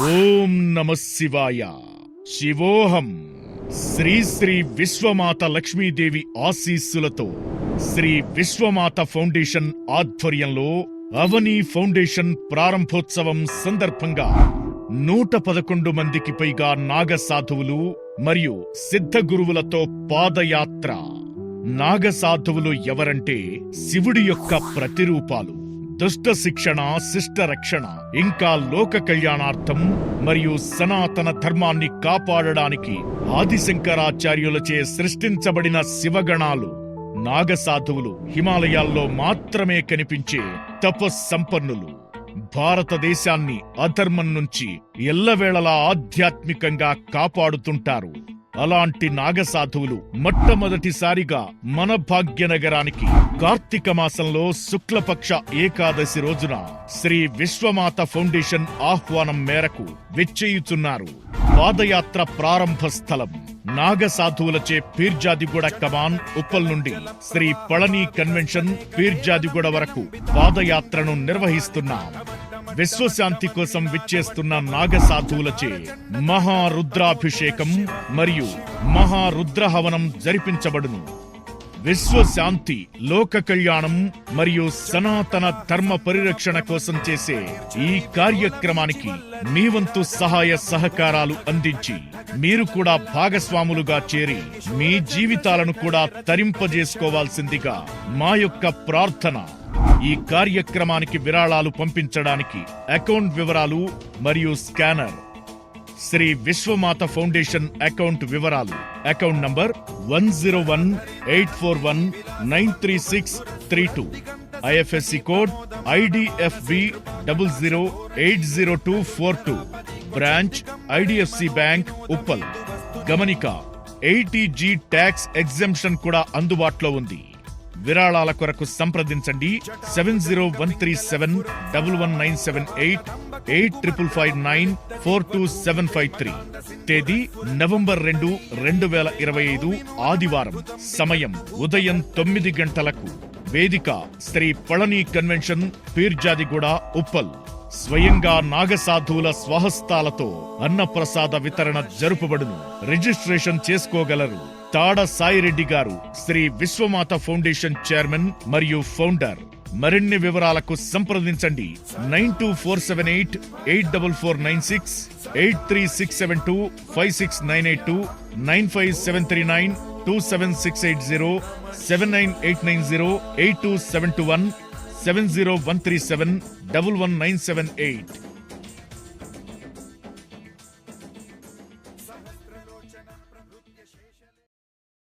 ఓం నమ శివాయ. శివోహం. శ్రీ శ్రీ విశ్వమాత లక్ష్మీదేవి ఆశీస్సులతో శ్రీ విశ్వమాత ఫౌండేషన్ ఆధ్వర్యంలో అవని ఫౌండేషన్ ప్రారంభోత్సవం సందర్భంగా నూట పదకొండు మందికి పైగా నాగ సాధువులు మరియు సిద్ధ గురువులతో పాదయాత్ర. నాగ సాధువులు ఎవరంటే శివుడి యొక్క ప్రతిరూపాలు. దుష్ట శిక్షణ శిష్ట రక్షణ ఇంకా లోక కళ్యాణార్థం మరియు సనాతన ధర్మాన్ని కాపాడడానికి ఆదిశంకరాచార్యులచే సృష్టించబడిన శివగణాలు నాగసాధువులు హిమాలయాల్లో మాత్రమే కనిపించే తపస్సంపన్నులు. భారతదేశాన్ని అధర్మం నుంచి ఎల్లవేళలా ఆధ్యాత్మికంగా కాపాడుతుంటారు. అలాంటి నాగసాధువులు మొట్టమొదటిసారిగా మన భాగ్యనగరానికి కార్తీక మాసంలో శుక్లపక్ష ఏకాదశి రోజున శ్రీ విశ్వమాత ఫౌండేషన్ ఆహ్వానం మేరకు విచ్చేయుచున్నారు. పాదయాత్ర ప్రారంభ స్థలం నాగసాధువులచే పీర్జాదిగూడ కమాన్ ఉప్పల్ నుండి శ్రీ పళని కన్వెన్షన్ పీర్జాదిగూడ వరకు పాదయాత్రను నిర్వహిస్తున్నాం. విశ్వశాంతి కోసం విచ్చేస్తున్న నాగసాధువులచే మహారుద్రాభిషేకం మరియు మహారుద్రహవనం జరిపించబడును. విశ్వశాంతి లోక కళ్యాణం మరియు సనాతన ధర్మ పరిరక్షణ కోసం చేసే ఈ కార్యక్రమానికి మీ వంతు సహాయ సహకారాలు అందించి మీరు కూడా భాగస్వాములుగా చేరి మీ జీవితాలను కూడా తరింపజేసుకోవాల్సిందిగా మా యొక్క ప్రార్థన. ఈ కార్యక్రమానికి విరాళాలు పంపించడానికి అకౌంట్ వివరాలు మరియు scanner. Shri Vishwamata foundation account వివరాలు. Account number one zero one eight four one nine three six three two. IFSC code IDFB double zero eight zero two four two. Branch IDFC bank Uppal. గమనిక eighty G tax exemption కూడా అందుబాటులో ఉంది. విరాళాల కొరకు సంప్రదించండి. Seven zero one three seven double one nine seven eight eight triple five nine four two seven five three తేదీ November రెండు రెండు వేల ఇరవై ఐదు ఆదివారం. సమయం ఉదయం తొమ్మిది గంటలకు. వేదిక శ్రీ పళని కన్వెన్షన్ పీర్జాదిగూడ ఉప్పల్. స్వయంగా నాగసాధువుల స్వహస్తాలతో అన్నప్రసాద వితరణ జరుపబడును. రిజిస్ట్రేషన్ చేసుకోగలరు. తాడ సాయిరెడ్డి గారు శ్రీ విశ్వమాత ఫౌండేషన్ చైర్మన్ మరియు ఫౌండర్. మరిన్ని వివరాలకు సంప్రదించండి. Nine two four seven eight eight double four nine six eight three six seven two five six nine eight two nine five seven three nine two seven six eight zero seven nine eight nine zero eight two seven two one seven zero one three seven double one nine seven eight.